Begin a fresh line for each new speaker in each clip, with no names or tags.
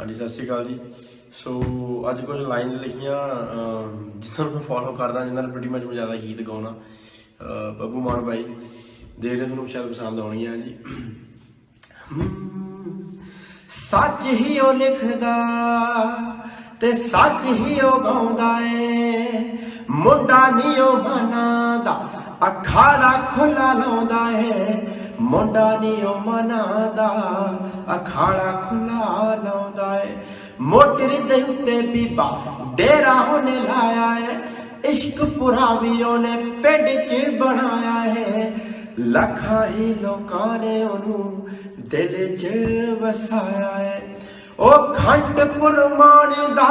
ਹਾਂਜੀ, ਸਤਿ ਸ਼੍ਰੀ ਅਕਾਲ ਜੀ। ਸੋ, ਅੱਜ ਕੁਝ ਲਾਈਨਸ ਲਿਖੀਆਂ ਜਿਨ੍ਹਾਂ ਨੂੰ ਮੈਂ ਫੋਲੋ ਕਰਦਾ, ਜਿਨ੍ਹਾਂ ਨੇ ਪ੍ਰੀਟੀ ਮਚ ਜ਼ਿਆਦਾ ਗੀਤ ਗਾਉਣਾ ਬੱਬੂ ਮਾਨ ਬਾਈ ਦੇਖਦੇ ਤੁਹਾਨੂੰ ਸ਼ਾਇਦ ਪਸੰਦ ਆਉਣਗੀਆਂ ਜੀ ਸੱਚ ਹੀ ਉਹ ਲਿਖਦਾ ਤੇ ਸੱਚ ਹੀ ਉਹ ਗਾਉਂਦਾ ਏ। ਮੁੰਡਾ ਨਹੀਂ ਉਹ ਮਨਾਦਾ ਅਖਾੜਾ ਖੁੱਲਾ ਲਾਉਂਦਾ ਏ। ਮੁੰਡਾ ਨਹੀਂ ਉਹ ਮਨਾਦਾ ਅਖਾੜਾ ਖੁੱਲਾ ਲਾਉਂਦਾ ਏ। ਮੋਟਰ ਦੇ ਉੱਤੇ ਬੀਬਾ ਡੇਰਾ ਹੋਣੇ ਲਾਇਆ ਏ, ਇਸ਼ਕ ਪੁਰਾ ਵੀ ਉਹਨੇ ਪਿੰਡ 'ਚ ਬਣਾਇਆ ਏ। ਲੱਖਾਂ ਹੀ ਲੋਕਾਂ ਨੇ ਉਹਨੂੰ ਦਿਲ 'ਚ ਵਸਾਇਆ ਏ। ਉਹ ਖੰਡ ਪੁਰਮਾਨ ਦਾ,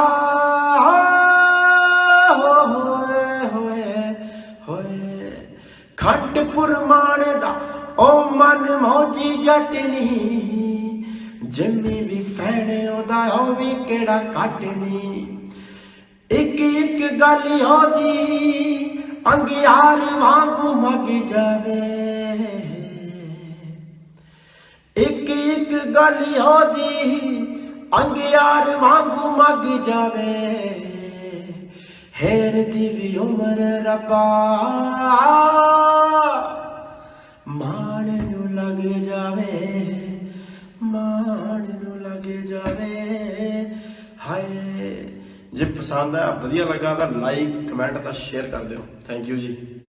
ਹੋਏ ਹੋਏ ਹੋਏ ਖੰਡ ਪੁਰਮਾਨ ਦਾ ਮੌਜੀ ਜੱਟ ਜੰਮੀ ਵੀ ਫੈਣੇ ਉਹਦਾ ਉਹ ਵੀ ਕਿਹੜਾ ਕੱਟ ਨੀ। ਇੱਕ ਇੱਕ ਗੱਲ ਉਹਦੀ ਅੰਗਿਆਰ ਵਾਂਗੂ ਮਗ ਜਾਵੇ। ਇੱਕ ਇੱਕ ਗੱਲ ਉਹਦੀ ਅੰਗਿਆਰ ਵਾਂਗੂ ਮਗ ਜਾਵੇ। ਹੈਰ ਦੀ ਵੀ ਉਮਰ ਰੱਬਾ ਮਾਣ ਨੂੰ ਲੱਗ ਜਾਵੇ, ਮਾਣ ਨੂੰ ਲੱਗ ਜਾਵੇ। ਹਾਏ। ਜੇ ਪਸੰਦ ਆ ਵਧੀਆ ਲੱਗਾ ਤਾਂ ਲਾਈਕ ਕਮੈਂਟ ਤਾਂ ਸ਼ੇਅਰ ਕਰ ਦਿਓ। ਥੈਂਕ ਯੂ ਜੀ।